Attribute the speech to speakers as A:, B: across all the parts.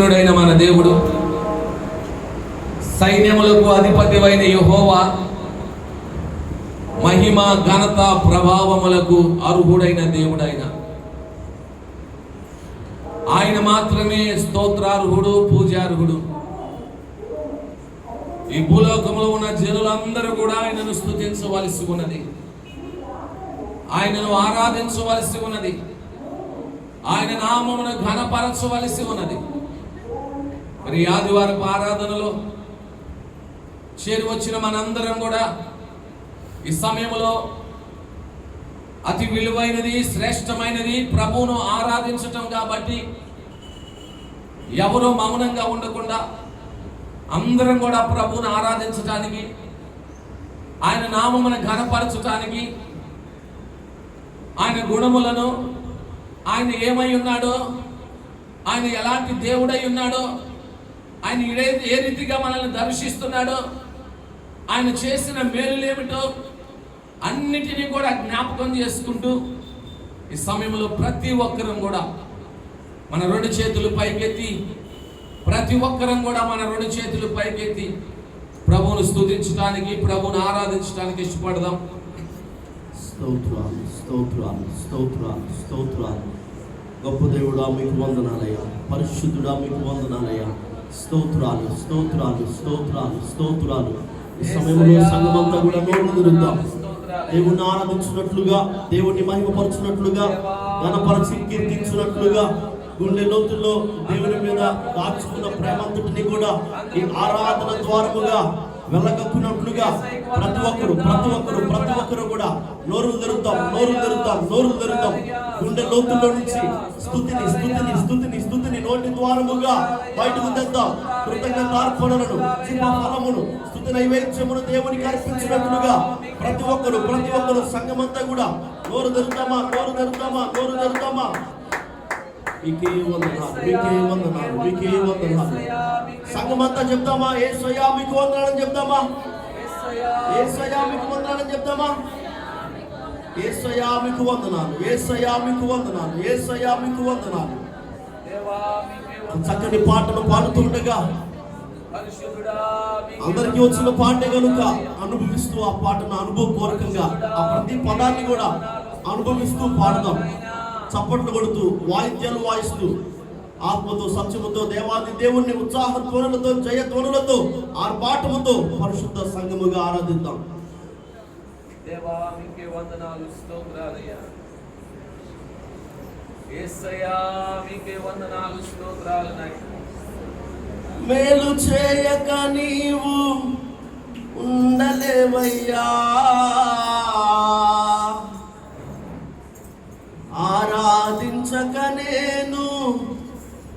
A: దేవుడైన మన దేవుడు. సైన్యములకు అధిపతివైన యహోవా మహిమ ఘనత ప్రభావములకు అర్హుడైన దేవుడైన. ఆయన మాత్రమే స్తోత్రార్హుడు పూజార్హుడు. ఈ భూలోకంలో ఉన్న జనులందరూ కూడా ఆయనను స్థుతించవలసి ఉన్నది. ఆయనను ఆరాధించవలసి ఉన్నది. ఆయన నామమును ఘనపరచవలసి ఉన్నది. మరి ఆదివారపు ఆరాధనలో చేరి వచ్చిన మనందరం కూడా ఈ సమయంలో అతి విలువైనది శ్రేష్టమైనది ప్రభువును ఆరాధించటం కాబట్టి ఎవరో మౌనంగా ఉండకుండా అందరం కూడా ప్రభువును ఆరాధించటానికి ఆయన నామమును ఘనపరచటానికి ఆయన గుణములను ఆయన ఏమై ఉన్నాడో ఆయన ఎలాంటి దేవుడై ఉన్నాడో ఆయన ఏ- ఏ రీతిగా మనల్ని దర్శిస్తున్నాడో ఆయన చేసిన మేలులేమిటో అన్నిటినీ కూడా జ్ఞాపకం చేసుకుంటూ ఈ సమయంలో ప్రతి ఒక్కరం కూడా మన రెండు చేతులు పైకెత్తి ప్రతి ఒక్కరం కూడా మన రెండు చేతులు పైకెత్తి ప్రభువును స్తుతించడానికి ప్రభువును ఆరాధించడానికి ఇష్టపడదాం.
B: స్తోత్రాలు స్తోత్రాలు స్తోత్రాలు స్తోత్రాలు గొప్ప దేవుడా మీకు వందనాలయ్యా. పరిశుద్ధుడా మీకు వందనాలయ్యా. స్తోత్రాలు స్తోత్రాలు స్తోత్రాలు స్తోత్రాలు. ఈ సమయంలో సంఘమంతా కూడా నోరు తిరుగుతాం దేవుణ్ణి ఆరాధించినట్లుగా దేవుణ్ణి మహిమపరచినట్లుగా ఘనపరచి కీర్తించినట్లుగా గుండె లోతుల్లో దేవుని మీద దాచుకున్న ప్రేమంతటిని కూడా ఈ ఆరాధన ద్వారముగా వెళ్ళగక్కున్నట్లుగా ప్రతి ఒక్కరు ప్రతి ఒక్కరు ప్రతి కూడా నోరు తెరుద్దాం నోరు తెరుద్దాం నోరు తెరుద్దాం. గుండె లోతుల్లో నుంచి స్థుతిని స్థుతిని స్థుతిని స్థుతిని నోటి ద్వారముగా బయటకు తెద్దాం. కృతజ్ఞత అర్పణలను ఫలమును స్థుతి నైవేద్యమును దేవునికి అర్పించినట్లుగా ప్రతి ఒక్కరు ప్రతి ఒక్కరు సంఘమంతా కూడా నోరు తెరుద్దామా నోరు తెరుద్దామా నోరు తెరుద్దామా? మీకే వందనాలు మీకే వందనాలు మీకే వందనాలు. సంఘమంతా చెప్తామా? ఏ స్వయా మీకు వందనాలని చెప్తామా? ఏ స్వయా మీకు వందనాలని చెప్తామా? మీకు వందనాలు. ఏ స్వయా మీకు వందనాలు. ఏ స్వయా మీకు వందనాలు. చక్కని పాటను పాడుతుండగా అందరికీ వచ్చిన పాటే కనుక అనుభవిస్తూ ఆ పాటను అనుభవపూర్వకంగా ఆ ప్రతి పదాన్ని కూడా అనుభవిస్తూ పాడదాం. చప్పట్లు కొడుతూ వాయిద్యాలు వాయిస్తూ ఆత్మతో సత్యముతో దేవాది దేవుణ్ణి ఉత్సాహ ధ్వనులతో జయ ధ్వనులతో ఆర్భాటముతో పరిశుద్ధ సంఘముగా ఆరాధిద్దాం.
A: దేవా మీకే వందనాలు స్తోత్రాలయ్యా. యేసయ్యా మీకే వందనాలు స్తోత్రాలు నాయనా.
B: మేలు చేయక నీవు ఉండలేవయ్యా. ఆరాధించక నేను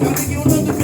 B: Gonna be another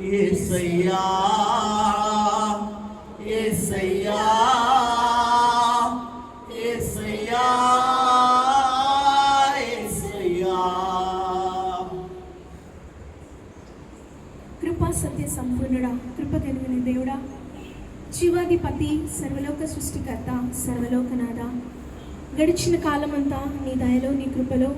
B: ఏసయ్యా ఏసయ్యా ఏసయ్యా ఏసయ్యా.
C: కృపా సత్య సంపూర్ణుడా కృప కలిగిన దేవుడా జీవాధిపతి సర్వలోక సృష్టికర్త సర్వలోకనాథ. గడిచిన కాలమంతా నీ దయలో నీ కృపలో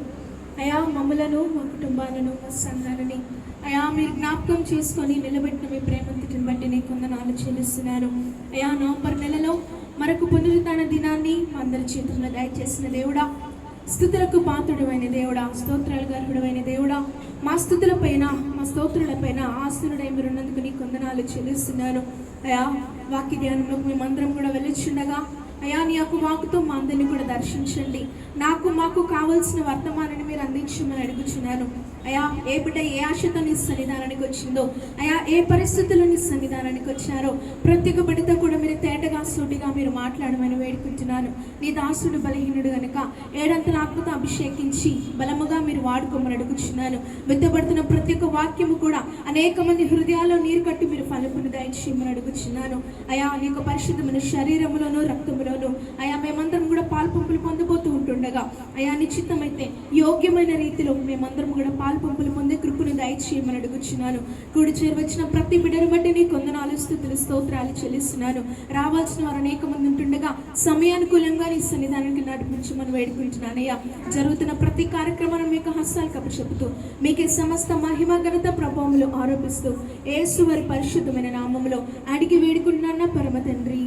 C: అయా మమ్ములను మా కుటుంబాలను మా సంఘాలని. అయా మీరు జ్ఞాపకం చేసుకొని నిలబెట్టిన మీ ప్రేమంతటిని బట్టి నీకు కొందనాలు చెల్లిస్తున్నారు. అయా నవంబర్ నెలలో మరొక పునరుద్ధాన దినాన్ని మా అందరి చేతుల్లో దయచేసిన దేవుడా. స్థుతులకు పాత్రుడమైన దేవుడా స్తోత్రాలు గర్భుడమైన దేవుడా. మా స్థుతుల పైన మా స్తోత్రులపైన ఆస్తునుడై మీరు ఉన్నందుకు నీ కొందనాలు చెల్లిస్తున్నాను అయా వాక్య ధ్యానంలోకి మేమందరం కూడా వెళ్ళొచ్చుండగా అయ్యా నీ యొక్క వాకుతో మా అందరిని కూడా దర్శించండి. నాకు మాకు కావలసిన వర్తమానాన్ని మీరు అందించమని అడుగుచున్నాను. అయా ఏ బిడ్డ ఏ ఆశతో నీ సన్నిధానానికి వచ్చిందో అయా ఏ పరిస్థితుల్లో నీ సన్నిధానానికి వచ్చారో ప్రతి ఒక్క బిడ్డతో కూడా మీరు తేటగా సూటిగా మీరు మాట్లాడమని వేడుకుంటున్నాను. నీ దాసుడు బలహీనుడు గనుక ఏడంతల ఆత్మత అభిషేకించి బలముగా మీరు వాడుకోమని అడుగుచున్నాను. విత్తబడుతున్న ప్రతి ఒక్క వాక్యము కూడా అనేక మంది హృదయాల్లో నీరు కట్టి మీరు ఫలపును దయచేయమని అడుగుచున్నాను. అయా నీ యొక్క పరిశుద్ధమైన శరీరములోను రక్తములోను అయా మేమందరం కూడా పాల్పంపులు పొందబోతూ ఉంటుండగా అయా నిశ్చితమైతే యోగ్యమైన రీతిలో మేమందరం కూడా పాల్పంపులు పొందే కృపను దయచేయమని అడుగుచున్నాను. కూడి చేరవచ్చిన ప్రతి బిడ్డను బట్టి నీ కొందనాలు స్థుతులు స్తోత్రాలు చెల్లిస్తున్నాను. రావాల్సిన వారు అనేక మంది ఉంటుండగా సమయానుకూలంగా నీ సన్నిధానానికి నడిపించమని వేడుకుంటున్నానయ్యా జరుగుతున్న ప్రతి కార్యక్రమాన్ని మీకు హస్తాలు కప్పు చెబుతూ మీకే సమస్త మహిమ ఘనత ప్రభావములు ఆరోపిస్తూ ఏసు వారి పరిశుద్ధమైన నామములో అడిగి వేడుకుంటున్నాన్న పరమ తండ్రి.